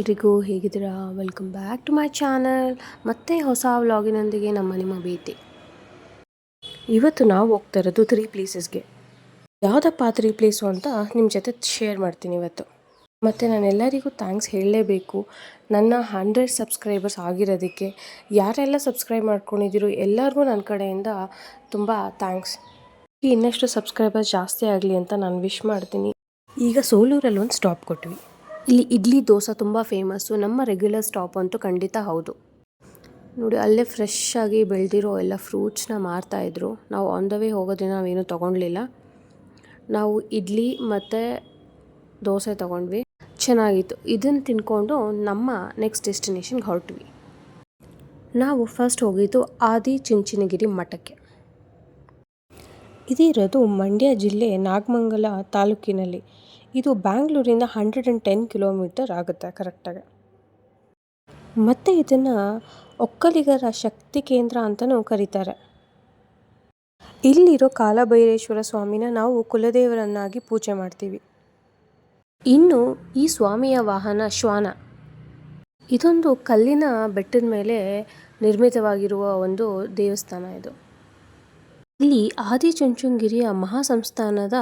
ಎಲ್ರಿಗೂ ಹೇಗಿದ್ದೀರಾ? Welcome back to my channel ಮತ್ತೆ ಹೊಸ ವ್ಲಾಗಿನೊಂದಿಗೆ ನಮ್ಮ ನಿಮ್ಮ ಭೇಟಿ. ಇವತ್ತು ನಾವು ಹೋಗ್ತಾ ಇರೋದು ತ್ರೀ ಪ್ಲೇಸಸ್ಗೆ ಯಾವುದಪ್ಪ ತ್ರೀ ಪ್ಲೇಸು ಅಂತ ನಿಮ್ಮ ಜೊತೆ ಶೇರ್ ಮಾಡ್ತೀನಿ ಇವತ್ತು. ಮತ್ತು ನಾನು ಎಲ್ಲರಿಗೂ ಥ್ಯಾಂಕ್ಸ್ ಹೇಳಲೇಬೇಕು. ನನ್ನ ಹಂಡ್ರೆಡ್ ಸಬ್ಸ್ಕ್ರೈಬರ್ಸ್ ಆಗಿರೋದಕ್ಕೆ ಯಾರೆಲ್ಲ ಸಬ್ಸ್ಕ್ರೈಬ್ ಮಾಡ್ಕೊಂಡಿದ್ದೀರೋ ಎಲ್ಲರಿಗೂ ನನ್ನ ಕಡೆಯಿಂದ ತುಂಬ ಥ್ಯಾಂಕ್ಸ್ ಇನ್ನಷ್ಟು ಸಬ್ಸ್ಕ್ರೈಬರ್ಸ್ ಜಾಸ್ತಿ ಆಗಲಿ ಅಂತ ನಾನು ವಿಶ್ ಮಾಡ್ತೀನಿ. ಈಗ ಸೋಲೂರಲ್ಲಿ ಒಂದು ಸ್ಟಾಪ್ ಕೊಟ್ವಿ. ಇಲ್ಲಿ ಇಡ್ಲಿ ದೋಸೆ ತುಂಬ ಫೇಮಸ್ಸು ನಮ್ಮ ರೆಗ್ಯುಲರ್ ಸ್ಟಾಪ್ ಅಂತೂ ಖಂಡಿತ ಹೌದು. ನೋಡಿ, ಅಲ್ಲೇ ಫ್ರೆಶ್ ಆಗಿ ಬೆಳೆದಿರೋ ಎಲ್ಲ ಫ್ರೂಟ್ಸ್ನ ಮಾರ್ತಾಯಿದ್ರು ನಾವು ಆನ್ ದ ವೇ ಹೋಗೋದ್ರಿಂದ ನಾವೇನು ತೊಗೊಳ್ಲಿಲ್ಲ ನಾವು ಇಡ್ಲಿ ಮತ್ತು ದೋಸೆ ತೊಗೊಂಡ್ವಿ. ಚೆನ್ನಾಗಿತ್ತು. ಇದನ್ನು ತಿನ್ಕೊಂಡು ನಮ್ಮ ನೆಕ್ಸ್ಟ್ ಡೆಸ್ಟಿನೇಷನ್ಗೆ ಹೊರಟ್ವಿ. ನಾವು ಫಸ್ಟ್ ಹೋಗಿದ್ದು ಆದಿ ಚಿಂಚಿನಗಿರಿ ಮಠಕ್ಕೆ. ಇದಿರೋದು ಮಂಡ್ಯ ಜಿಲ್ಲೆ ನಾಗಮಂಗಲ ತಾಲೂಕಿನಲ್ಲಿ. ಇದು ಬ್ಯಾಂಗ್ಳೂರಿಂದ ಹಂಡ್ರೆಡ್ ಆ್ಯಂಡ್ ಟೆನ್ ಕಿಲೋಮೀಟರ್ ಆಗುತ್ತೆ ಕರೆಕ್ಟಾಗಿ ಮತ್ತು ಇದನ್ನು ಒಕ್ಕಲಿಗರ ಶಕ್ತಿ ಕೇಂದ್ರ ಅಂತಲೂ ಕರೀತಾರೆ. ಇಲ್ಲಿರೋ ಕಾಲಭೈರೇಶ್ವರ ಸ್ವಾಮಿನ ನಾವು ಕುಲದೇವರನ್ನಾಗಿ ಪೂಜೆ ಮಾಡ್ತೀವಿ. ಇನ್ನು ಈ ಸ್ವಾಮಿಯ ವಾಹನ ಶ್ವಾನ. ಇದೊಂದು ಕಲ್ಲಿನ ಬೆಟ್ಟದ ಮೇಲೆ ನಿರ್ಮಿತವಾಗಿರುವ ಒಂದು ದೇವಸ್ಥಾನ ಇದು. ಇಲ್ಲಿ ಆದಿಚುಂಚುಂಗಿರಿಯ ಮಹಾಸಂಸ್ಥಾನದ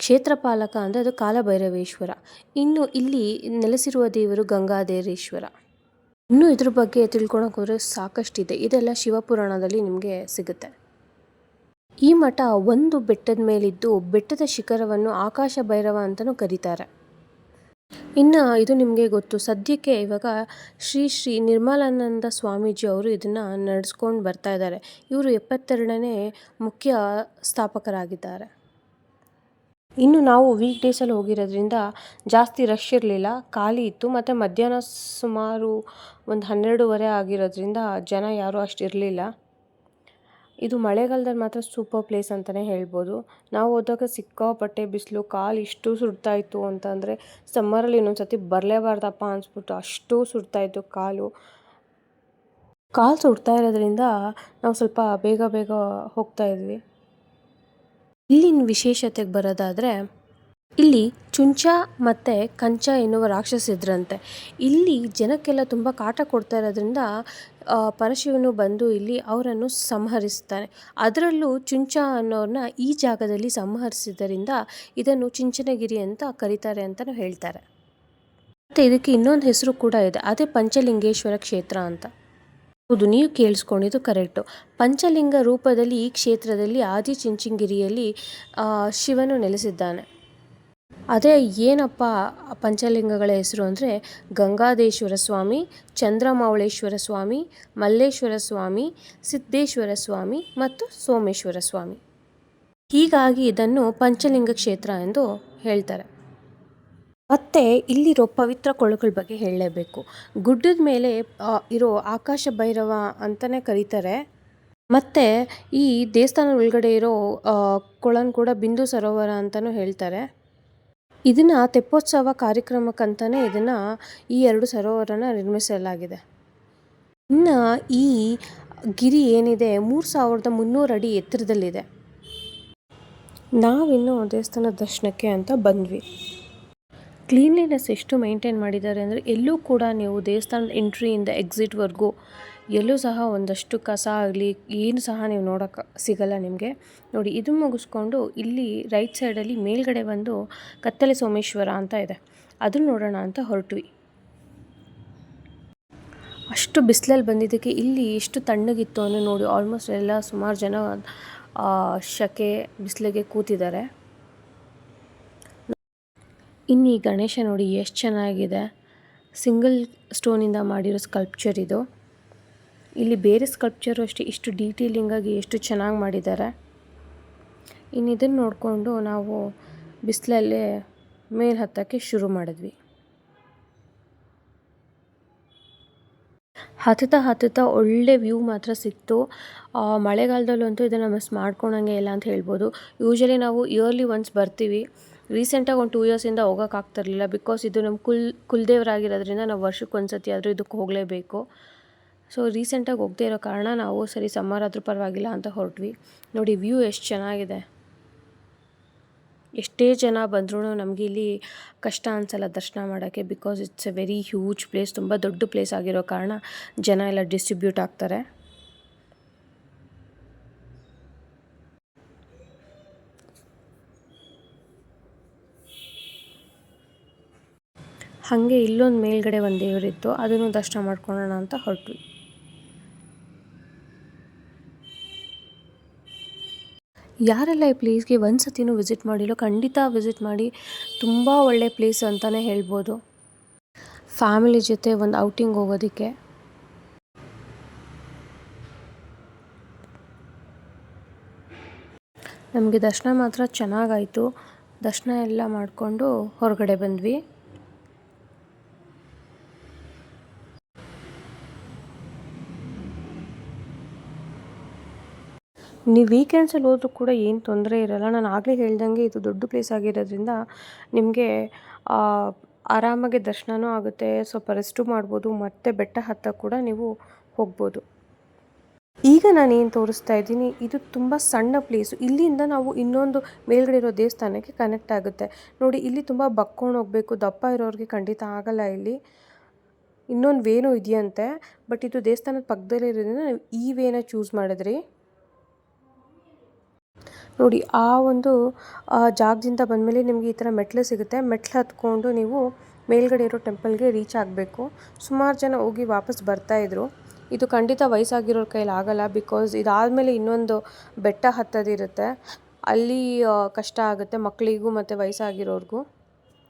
ಕ್ಷೇತ್ರಪಾಲಕ ಅಂದರೆ ಅದು ಕಾಲಭೈರವೇಶ್ವರ. ಇನ್ನು ಇಲ್ಲಿ ನೆಲೆಸಿರುವ ದೇವರು ಗಂಗಾಧರೇಶ್ವರ. ಇನ್ನು ಇದ್ರ ಬಗ್ಗೆ ತಿಳ್ಕೊಳಕ್ಕೆ ಹೋದರೆ ಸಾಕಷ್ಟಿದೆ. ಇದೆಲ್ಲ ಶಿವಪುರಾಣದಲ್ಲಿ ನಿಮಗೆ ಸಿಗುತ್ತೆ. ಈ ಮಠ ಒಂದು ಬೆಟ್ಟದ ಮೇಲಿದ್ದು ಬೆಟ್ಟದ ಶಿಖರವನ್ನು ಆಕಾಶ ಭೈರವ ಅಂತಲೂ ಕರೀತಾರೆ. ಇನ್ನು ಇದು ನಿಮಗೆ ಗೊತ್ತು. ಸದ್ಯಕ್ಕೆ ಇವಾಗ ಶ್ರೀ ಶ್ರೀ ನಿರ್ಮಲಾನಂದ ಸ್ವಾಮೀಜಿ ಅವರು ಇದನ್ನು ನಡೆಸ್ಕೊಂಡು ಬರ್ತಾ ಇದ್ದಾರೆ. ಇವರು ಎಪ್ಪತ್ತೆರಡನೇ ಮುಖ್ಯ ಸ್ಥಾಪಕರಾಗಿದ್ದಾರೆ. ಇನ್ನು ನಾವು ವೀಕ್ ಡೇಸಲ್ಲಿ ಹೋಗಿರೋದ್ರಿಂದ ಜಾಸ್ತಿ ರಶ್ ಇರಲಿಲ್ಲ. ಖಾಲಿ ಇತ್ತು. ಮತ್ತು ಮಧ್ಯಾಹ್ನ ಸುಮಾರು ಒಂದು ಹನ್ನೆರಡೂವರೆ ಆಗಿರೋದ್ರಿಂದ ಜನ ಯಾರೂ ಅಷ್ಟು ಇರಲಿಲ್ಲ. ಇದು ಮಳೆಗಾಲದಲ್ಲಿ ಮಾತ್ರ ಸೂಪರ್ ಪ್ಲೇಸ್ ಅಂತಲೇ ಹೇಳ್ಬೋದು. ನಾವು ಹೋದಾಗ ಸಿಕ್ಕಾಪಟ್ಟೆ ಬಿಸಿಲು, ಕಾಲು ಇಷ್ಟು ಸುಡ್ತಾ ಇತ್ತು ಅಂತಂದರೆ ಸಮ್ಮರಲ್ಲಿ ಇನ್ನೊಂದು ಸರ್ತಿ ಬರಲೇಬಾರ್ದಪ್ಪ ಅನಿಸ್ಬಿಟ್ಟು ಅಷ್ಟು ಸುಡ್ತಾ ಇತ್ತು ಕಾಲು. ಕಾಲು ಸುಡ್ತಾ ಇರೋದ್ರಿಂದ ನಾವು ಸ್ವಲ್ಪ ಬೇಗ ಬೇಗ ಹೋಗ್ತಾ ಇದ್ವಿ. ಇಲ್ಲಿನ ವಿಶೇಷತೆಗೆ ಬರೋದಾದರೆ, ಇಲ್ಲಿ ಚುಂಚ ಮತ್ತು ಕಂಚ ಎನ್ನುವ ರಾಕ್ಷಸಿದ್ರಂತೆ ಇಲ್ಲಿ ಜನಕ್ಕೆಲ್ಲ ತುಂಬ ಕಾಟ ಕೊಡ್ತಾ ಇರೋದ್ರಿಂದ ಪರಶಿವನು ಬಂದು ಇಲ್ಲಿ ಅವರನ್ನು ಸಂಹರಿಸ್ತಾನೆ. ಅದರಲ್ಲೂ ಚುಂಚ ಅನ್ನೋರನ್ನ ಈ ಜಾಗದಲ್ಲಿ ಸಂಹರಿಸಿದ್ದರಿಂದ ಇದನ್ನು ಚುಂಚನಗಿರಿ ಅಂತ ಕರೀತಾರೆ ಅಂತಲೂ ಹೇಳ್ತಾರೆ. ಮತ್ತು ಇದಕ್ಕೆ ಇನ್ನೊಂದು ಹೆಸರು ಕೂಡ ಇದೆ. ಅದೇ ಪಂಚಲಿಂಗೇಶ್ವರ ಕ್ಷೇತ್ರ ಅಂತ. ಹೌದು ನೀವು ಕೇಳಿಸ್ಕೊಂಡಿದ್ದು ಕರೆಕ್ಟು. ಪಂಚಲಿಂಗ ರೂಪದಲ್ಲಿ ಈ ಕ್ಷೇತ್ರದಲ್ಲಿ ಆದಿ ಚಿಂಚಿಂಗಿರಿಯಲ್ಲಿ ಶಿವನು ನೆಲೆಸಿದ್ದಾನೆ. ಅದೇ ಏನಪ್ಪ ಪಂಚಲಿಂಗಗಳ ಹೆಸರು ಅಂದರೆ ಗಂಗಾದೇಶ್ವರ ಸ್ವಾಮಿ, ಚಂದ್ರಮೌಳೇಶ್ವರ ಸ್ವಾಮಿ, ಮಲ್ಲೇಶ್ವರ ಸ್ವಾಮಿ, ಸಿದ್ದೇಶ್ವರ ಸ್ವಾಮಿ ಮತ್ತು ಸೋಮೇಶ್ವರ ಸ್ವಾಮಿ. ಹೀಗಾಗಿ ಇದನ್ನು ಪಂಚಲಿಂಗ ಕ್ಷೇತ್ರ ಎಂದು ಹೇಳ್ತಾರೆ. ಮತ್ತು ಇಲ್ಲಿರೋ ಪವಿತ್ರ ಕೊಳಗಳ ಬಗ್ಗೆ ಹೇಳಲೇಬೇಕು. ಗುಡ್ಡದ ಮೇಲೆ ಇರೋ ಆಕಾಶ ಭೈರವ ಅಂತಲೇ ಕರೀತಾರೆ. ಮತ್ತು ಈ ದೇವಸ್ಥಾನದ ಒಳಗಡೆ ಇರೋ ಕೊಳನ ಕೂಡ ಬಿಂದು ಸರೋವರ ಅಂತಲೂ ಹೇಳ್ತಾರೆ. ಇದನ್ನು ತೆಪ್ಪೋತ್ಸವ ಕಾರ್ಯಕ್ರಮಕ್ಕಂತಲೇ ಇದನ್ನು ಈ ಎರಡು ಸರೋವರನ ನಿರ್ಮಿಸಲಾಗಿದೆ. ಇನ್ನು ಈ ಗಿರಿ ಏನಿದೆ, ಮೂರು ಸಾವಿರದ ಮುನ್ನೂರು ಅಡಿ ಎತ್ತರದಲ್ಲಿದೆ. ನಾವಿನ್ನು ದೇವಸ್ಥಾನ ದರ್ಶನಕ್ಕೆ ಅಂತ ಬಂದ್ವಿ. ಕ್ಲೀನ್ಲಿನೆಸ್ ಎಷ್ಟು ಮೇಂಟೈನ್ ಮಾಡಿದ್ದಾರೆ ಅಂದರೆ ಎಲ್ಲೂ ಕೂಡ ನೀವು ದೇವಸ್ಥಾನದ ಎಂಟ್ರಿಯಿಂದ ಎಕ್ಸಿಟ್ವರೆಗೂ ಎಲ್ಲೂ ಸಹ ಒಂದಷ್ಟು ಕಸ ಆಗಲಿ, ಏನು ಸಹ ನೀವು ನೋಡೋಕೆ ಸಿಗಲ್ಲ ನಿಮಗೆ. ನೋಡಿ, ಇದು ಮುಗಿಸ್ಕೊಂಡು ಇಲ್ಲಿ ರೈಟ್ ಸೈಡಲ್ಲಿ ಮೇಲ್ಗಡೆ ಬಂದು ಕತ್ತಲೆ ಸೋಮೇಶ್ವರ ಅಂತ ಇದೆ. ಅದನ್ನು ನೋಡೋಣ ಅಂತ ಹೊರಟ್ವಿ. ಅಷ್ಟು ಬಿಸಿಲಲ್ಲಿ ಬಂದಿದ್ದಕ್ಕೆ ಇಲ್ಲಿ ಎಷ್ಟು ತಣ್ಣಗಿತ್ತು ಅನ್ನೋ ನೋಡಿ ಆಲ್ಮೋಸ್ಟ್ ಎಲ್ಲ ಸುಮಾರು ಜನ ಶಕೆ, ಬಿಸಿಲಿಗೆ ಕೂತಿದ್ದಾರೆ. ಇನ್ನು ಈ ಗಣೇಶ ನೋಡಿ ಎಷ್ಟು ಚೆನ್ನಾಗಿದೆ. ಸಿಂಗಲ್ ಸ್ಟೋನಿಂದ ಮಾಡಿರೋ ಸ್ಕಲ್ಪ್ಚರ್ ಇದು. ಇಲ್ಲಿ ಬೇರೆ ಸ್ಕಲ್ಪ್ಚರು ಅಷ್ಟೇ, ಇಷ್ಟು ಡೀಟೇಲಿಂಗಾಗಿ ಎಷ್ಟು ಚೆನ್ನಾಗಿ ಮಾಡಿದ್ದಾರೆ. ಇನ್ನು ಇದನ್ನು ನೋಡಿಕೊಂಡು ನಾವು ಬಿಸಿಲಲ್ಲೇ ಮೇಲೆ ಹತ್ತೋಕ್ಕೆ ಶುರು ಮಾಡಿದ್ವಿ. ಹತ್ತುತ್ತಾ ಹತ್ತುತ್ತಾ ಒಳ್ಳೆ ವ್ಯೂ ಮಾತ್ರ ಸಿಕ್ತು. ಮಳೆಗಾಲದಲ್ಲಂತೂ ಇದನ್ನು ಮಿಸ್ ಮಾಡ್ಕೊಳಂಗೆ ಇಲ್ಲ ಅಂತ ಹೇಳ್ಬೋದು. ಯೂಶ್ವಲಿ ನಾವು ಇಯರ್ಲಿ ಒನ್ಸ್ ಬರ್ತೀವಿ. ರೀಸೆಂಟಾಗಿ ಒಂದು ಟೂ ಇಯರ್ಸಿಂದ ಹೋಗೋಕ್ಕಾಗ್ತಿರ್ಲಿಲ್ಲ ಬಿಕಾಸ್ ಇದು ನಮ್ಮ ಕುಲ್, ಕುಲದೇವರಾಗಿರೋದ್ರಿಂದ ನಾವು ವರ್ಷಕ್ಕೆ ಒಂದು ಸತಿ ಆದರೂ ಇದಕ್ಕೆ ಹೋಗಲೇಬೇಕು. ಸೊ ರೀಸೆಂಟಾಗಿ ಹೋಗದೇ ಇರೋ ಕಾರಣ ನಾವು ಸರಿ ಸಮ್ಮರ್ ಆದರೂ ಪರವಾಗಿಲ್ಲ ಅಂತ ಹೊರಟ್ವಿ. ನೋಡಿ ವ್ಯೂ ಎಷ್ಟು ಚೆನ್ನಾಗಿದೆ. ಎಷ್ಟೇ ಜನ ಬಂದ್ರೂ ನಮಗೆ ಇಲ್ಲಿ ಕಷ್ಟ ಅನಿಸಲ್ಲ ದರ್ಶನ ಮಾಡೋಕ್ಕೆ because it's a very huge place ತುಂಬ ದೊಡ್ಡ ಪ್ಲೇಸ್ ಆಗಿರೋ ಕಾರಣ ಜನ ಎಲ್ಲ ಡಿಸ್ಟ್ರಿಬ್ಯೂಟ್ ಆಗ್ತಾರೆ. ಹಾಗೆ ಇಲ್ಲೊಂದು ಮೇಲ್ಗಡೆ ಒಂದು ದೇವರಿತ್ತು ಅದನ್ನು ದರ್ಶನ ಮಾಡ್ಕೊಳ್ಳೋಣ ಅಂತ ಹೊರಟ್ವಿ. ಯಾರೆಲ್ಲ ಈ ಪ್ಲೇಸ್ಗೆ ಒಂದು ಸತಿನೂ ವಿಸಿಟ್ ಮಾಡಿಲ್ಲ ಖಂಡಿತ ವಿಸಿಟ್ ಮಾಡಿ, ತುಂಬ ಒಳ್ಳೆ ಪ್ಲೇಸ್ ಅಂತಲೇ ಹೇಳ್ಬೋದು. ಫ್ಯಾಮಿಲಿ ಜೊತೆ ಒಂದು ಔಟಿಂಗ್ ಹೋಗೋದಕ್ಕೆ. ನಮಗೆ ದರ್ಶನ ಮಾತ್ರ ಚೆನ್ನಾಗಾಯಿತು. ದರ್ಶನ ಎಲ್ಲ ಮಾಡಿಕೊಂಡು ಹೊರಗಡೆ ಬಂದ್ವಿ. ನೀವು ವೀಕೆಂಡ್ಸಲ್ಲಿ ಹೋದರೂ ಕೂಡ ಏನು ತೊಂದರೆ ಇರಲ್ಲ. ನಾನು ಆಗಲೇ ಹೇಳ್ದಂಗೆ ಇದು ದೊಡ್ಡ ಪ್ಲೇಸ್ ಆಗಿರೋದ್ರಿಂದ ನಿಮಗೆ ಆರಾಮಾಗಿ ದರ್ಶನವೂ ಆಗುತ್ತೆ. ಸ್ವಲ್ಪ ರೆಸ್ಟು ಮಾಡ್ಬೋದು. ಮತ್ತು ಬೆಟ್ಟ ಹತ್ತ ಕೂಡ ನೀವು ಹೋಗ್ಬೋದು. ಈಗ ನಾನು ಏನು ತೋರಿಸ್ತಾ ಇದ್ದೀನಿ, ಇದು ತುಂಬ ಸಣ್ಣ ಪ್ಲೇಸು ಇಲ್ಲಿಂದ ನಾವು ಇನ್ನೊಂದು ಮೇಲ್ಗಡೆ ಇರೋ ದೇವಸ್ಥಾನಕ್ಕೆ ಕನೆಕ್ಟ್ ಆಗುತ್ತೆ. ನೋಡಿ, ಇಲ್ಲಿ ತುಂಬ ಬಕ್ಕೊಂಡು ಹೋಗಬೇಕು. ದಪ್ಪ ಇರೋರಿಗೆ ಖಂಡಿತ ಆಗಲ್ಲ ಇಲ್ಲಿ. ಇನ್ನೊಂದು ವೇನೂ ಇದೆಯಂತೆ. ಬಟ್ ಇದು ದೇವಸ್ಥಾನದ ಪಕ್ಕದಲ್ಲಿರೋದ್ರಿಂದ ನಾವು ಈ ವೇನ ಚೂಸ್ ಮಾಡಿದ್ರಿ. ನೋಡಿ, ಆ ಒಂದು ಜಾಗದಿಂದ ಬಂದಮೇಲೆ ನಿಮಗೆ ಈ ಥರ ಮೆಟ್ಲು ಸಿಗುತ್ತೆ. ಮೆಟ್ಲು ಹತ್ಕೊಂಡು ನೀವು ಮೇಲ್ಗಡೆ ಇರೋ ಟೆಂಪಲ್ಗೆ ರೀಚ್ ಆಗಬೇಕು. ಸುಮಾರು ಜನ ಹೋಗಿ ವಾಪಸ್ ಬರ್ತಾಯಿದ್ರು ಇದು ಖಂಡಿತ ವಯಸ್ಸಾಗಿರೋರ ಕೈಲಿ ಆಗಲ್ಲ, ಬಿಕಾಸ್ ಇದಾದಮೇಲೆ ಇನ್ನೊಂದು ಬೆಟ್ಟ ಹತ್ತೋದಿರುತ್ತೆ. ಅಲ್ಲಿ ಕಷ್ಟ ಆಗುತ್ತೆ ಮಕ್ಕಳಿಗೂ ಮತ್ತು ವಯಸ್ಸಾಗಿರೋರಿಗೂ.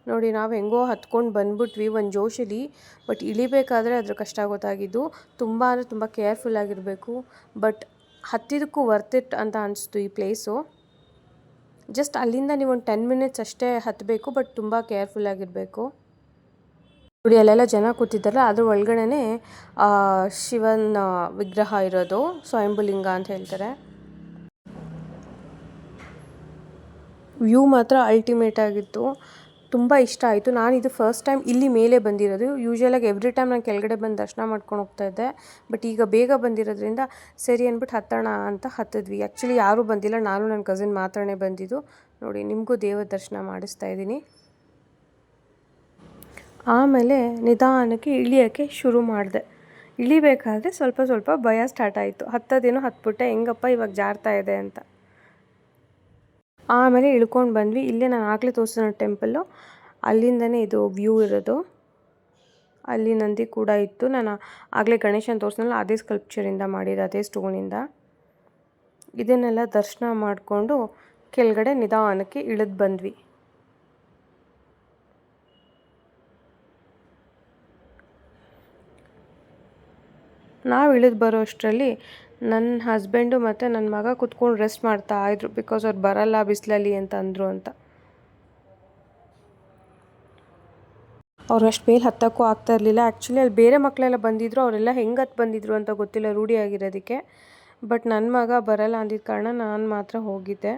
ನೋಡಿ, ನಾವು ಹೆಂಗೋ ಹತ್ಕೊಂಡು ಬಂದ್ಬಿಟ್ವಿ ಒಂದು ಜೋಶಲ್ಲಿ ಬಟ್ ಇಳಿಬೇಕಾದ್ರೆ ಅದ್ರ ಕಷ್ಟ ಗೊತ್ತಾಗಿದ್ದು ತುಂಬ ಅಂದರೆ ತುಂಬ ಕೇರ್ಫುಲ್ ಆಗಿರಬೇಕು. ಬಟ್ ಹತ್ತಿದಕ್ಕೂ ವರ್ತ್ ಇಟ್ ಅಂತ ಅನಿಸ್ತು ಈ ಪ್ಲೇಸು. ಜಸ್ಟ್ ಅಲ್ಲಿಂದ ನೀವು ಒಂದು ಟೆನ್ ಮಿನಿಟ್ಸ್ ಅಷ್ಟೇ ಹತ್ತಬೇಕು ಬಟ್ ತುಂಬ ಕೇರ್ಫುಲ್ಲಾಗಿರಬೇಕು ನೋಡಿ, ಅಲ್ಲೆಲ್ಲ ಜನ ಕೂತಿದ್ದಾರಲ್ಲ, ಅದ್ರ ಒಳಗಡೆ ಶಿವನ ವಿಗ್ರಹ ಇರೋದು, ಸ್ವಯಂಭುಲಿಂಗ ಅಂತ ಹೇಳ್ತಾರೆ. ವ್ಯೂ ಮಾತ್ರ ಅಲ್ಟಿಮೇಟ್ ಆಗಿತ್ತು. ತುಂಬ ಇಷ್ಟ ಆಯಿತು. ನಾನು ಇದು ಫಸ್ಟ್ ಟೈಮ್ ಇಲ್ಲಿ ಮೇಲೆ ಬಂದಿರೋದು. ಯೂಶ್ವಲಾಗಿ ಎವ್ರಿ ಟೈಮ್ ನಾನು ಕೆಳಗಡೆ ಬಂದು ದರ್ಶನ ಮಾಡ್ಕೊಂಡು ಹೋಗ್ತಾ ಇದ್ದೆ. ಬಟ್ ಈಗ ಬೇಗ ಬಂದಿರೋದ್ರಿಂದ ಸರಿ ಅಂದ್ಬಿಟ್ಟು ಹತ್ತೋಣ ಅಂತ ಹತ್ತಿದ್ವಿ. ಆ್ಯಕ್ಚುಲಿ ಯಾರೂ ಬಂದಿಲ್ಲ. ನಾನು ನನ್ನ ಕಸಿನ್ ಮಾತ್ರನೇ ಬಂದಿದ್ದು. ನೋಡಿ, ನಿಮಗೂ ದೇವರ ದರ್ಶನ ಮಾಡಿಸ್ತಾ ಇದ್ದೀನಿ. ಆಮೇಲೆ ನಿಧಾನಕ್ಕೆ ಇಳಿಯೋಕ್ಕೆ ಶುರು ಮಾಡಿದೆ. ಇಳಿಬೇಕಾದ್ರೆ ಸ್ವಲ್ಪ ಸ್ವಲ್ಪ ಭಯ ಸ್ಟಾರ್ಟ್ ಆಯಿತು. ಹತ್ತೋದೇನೋ ಹತ್ಬಿಟ್ಟೆ. ಹೆಂಗಪ್ಪ ಇವಾಗ ಜಾರ್ತಾ ಇದೆ ಅಂತ. ಆಮೇಲೆ ಇಳ್ಕೊಂಡು ಬಂದ್ವಿ. ಇಲ್ಲೇ ನಾನು ಆಗಲೇ ತೋರಿಸಿದ ಟೆಂಪಲ್ಲು ಅಲ್ಲಿಂದನೇ ಇದು ವ್ಯೂ ಇರೋದು. ಅಲ್ಲಿ ನಂದಿ ಕೂಡ ಇತ್ತು. ನಾನು ಆಗಲೇ ಗಣೇಶನ ತೋರಿಸಿದ್ನಲ್ಲ, ಅದೇ ಸ್ಕಲ್ಪ್ಚರಿಂದ ಮಾಡಿದ್ದು, ಅದೇ ಸ್ಟೋನಿಂದ ಇದನ್ನೆಲ್ಲ ದರ್ಶನ ಮಾಡಿಕೊಂಡು ಕೆಳಗಡೆ ನಿಧಾನಕ್ಕೆ ಇಳಿದು ಬಂದ್ವಿ. ನಾವು ಇಳಿದು ಬರೋ ಅಷ್ಟರಲ್ಲಿ ನನ್ನ ಹಸ್ಬೆಂಡು ಮತ್ತು ನನ್ನ ಮಗ ಕುತ್ಕೊಂಡು ರೆಸ್ಟ್ ಮಾಡ್ತಾ ಇದ್ರು ಬಿಕಾಸ್ ಅವ್ರು ಬರಲ್ಲ ಬಿಸಿಲಲ್ಲಿ ಅಂತ ಅಂದರು ಅಂತ. ಅವ್ರು ಅಷ್ಟು ಮೇಲೆ ಹತ್ತಕ್ಕೂ ಆಗ್ತಾ ಇರಲಿಲ್ಲ. ಆ್ಯಕ್ಚುಲಿ ಅಲ್ಲಿ ಬೇರೆ ಮಕ್ಕಳೆಲ್ಲ ಬಂದಿದ್ರು, ಅವರೆಲ್ಲ ಹೆಂಗೆ ಹತ್ತು ಬಂದಿದ್ರು ಅಂತ ಗೊತ್ತಿಲ್ಲ ರೂಢಿಯಾಗಿರೋದಕ್ಕೆ ಬಟ್ ನನ್ನ ಮಗ ಬರಲ್ಲ ಅಂದಿದ್ದ ಕಾರಣ ನಾನು ಮಾತ್ರ ಹೋಗಿದ್ದೆ.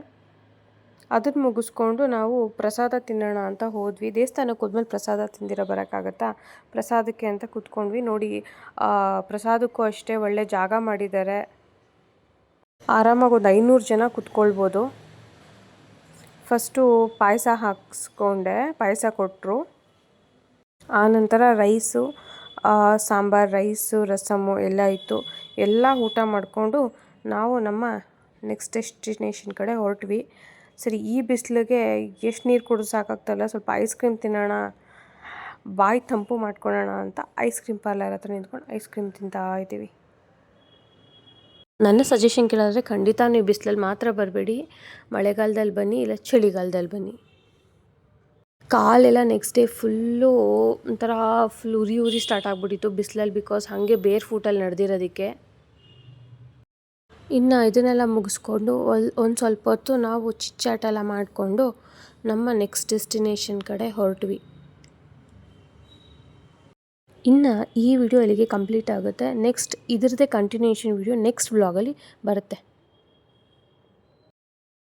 ಅದನ್ನು ಮುಗಿಸ್ಕೊಂಡು ನಾವು ಪ್ರಸಾದ ತಿನ್ನೋಣ ಅಂತ ಹೋದ್ವಿ. ದೇವಸ್ಥಾನಕ್ಕೆ ಹೋದ್ಮೇಲೆ ಪ್ರಸಾದ ತಿಂದಿರ ಬರೋಕ್ಕಾಗತ್ತಾ? ಪ್ರಸಾದಕ್ಕೆ ಅಂತ ಕೂತ್ಕೊಂಡ್ವಿ. ನೋಡಿ ಪ್ರಸಾದಕ್ಕೂ ಅಷ್ಟೇ ಒಳ್ಳೆ ಜಾಗ ಮಾಡಿದ್ದಾರೆ. ಆರಾಮಾಗಿ ಒಂದು ಐನೂರು ಜನ ಕುತ್ಕೊಳ್ಬೋದು. ಫಸ್ಟು ಪಾಯಸ ಹಾಕ್ಸ್ಕೊಂಡೆ. ಪಾಯಸ ಕೊಟ್ಟರು ಆನಂತರ ರೈಸು ಸಾಂಬಾರು, ರೈಸು ರಸಮ್ಮು ಎಲ್ಲ ಇತ್ತು. ಎಲ್ಲ ಊಟ ಮಾಡಿಕೊಂಡು ನಾವು ನಮ್ಮ ನೆಕ್ಸ್ಟ್ ಡೆಸ್ಟಿನೇಷನ್ ಕಡೆ ಹೊರಟ್ವಿ. ಸರಿ, ಈ ಬಿಸಿಲಿಗೆ ಎಷ್ಟು ನೀರು ಕುಡಿದು ಸಾಕಾಗ್ತಲ್ಲ? ಸ್ವಲ್ಪ ಐಸ್ ಕ್ರೀಮ್ ತಿನ್ನೋಣ, ಬಾಯಿ ತಂಪು ಮಾಡ್ಕೊಳ್ಳೋಣ ಅಂತ ಐಸ್ ಕ್ರೀಮ್ ಪಾರ್ಲರ್ ಹತ್ರ ನಿಂತ್ಕೊಂಡು ಐಸ್ ಕ್ರೀಮ್ ತಿಂತಾ ಇದ್ದೀವಿ. ನನ್ನ ಸಜೆಷನ್ ಕೇಳಿದ್ರೆ ಖಂಡಿತ ನೀವು ಬಿಸಿಲಲ್ಲಿ ಮಾತ್ರ ಬರಬೇಡಿ. ಮಳೆಗಾಲದಲ್ಲಿ ಬನ್ನಿ, ಇಲ್ಲ ಚಳಿಗಾಲದಲ್ಲಿ ಬನ್ನಿ. ಕಾಲೆಲ್ಲ ನೆಕ್ಸ್ಟ್ ಡೇ ಫುಲ್ಲು ಒಂಥರ ಫುಲ್ ಉರಿ ಉರಿ ಸ್ಟಾರ್ಟ್ ಆಗಿಬಿಟ್ಟಿತ್ತು ಬಿಸಿಲಲ್ಲಿ ಬಿಕಾಸ್ ಹಾಗೆ ಬೇರ್ ಫೂಟಲ್ಲಿ ನಡೆದಿರೋದಕ್ಕೆ. ಇನ್ನು ಇದನ್ನೆಲ್ಲ ಮುಗಿಸ್ಕೊಂಡು ಒಂದು ಸ್ವಲ್ಪ ಹೊತ್ತು ನಾವು ಚಿಚ್ಚಾಟ ಎಲ್ಲ ಮಾಡಿಕೊಂಡು ನಮ್ಮ ನೆಕ್ಸ್ಟ್ ಡೆಸ್ಟಿನೇಷನ್ ಕಡೆ ಹೊರಟ್ವಿ. ಇನ್ನು ಈ ವಿಡಿಯೋ ಅಲ್ಲಿಗೆ ಕಂಪ್ಲೀಟ್ ಆಗುತ್ತೆ. ನೆಕ್ಸ್ಟ್ ಇದರದ್ದೇ ಕಂಟಿನ್ಯೂಷನ್ ವಿಡಿಯೋ ನೆಕ್ಸ್ಟ್ ವ್ಲಾಗಲ್ಲಿ ಬರುತ್ತೆ.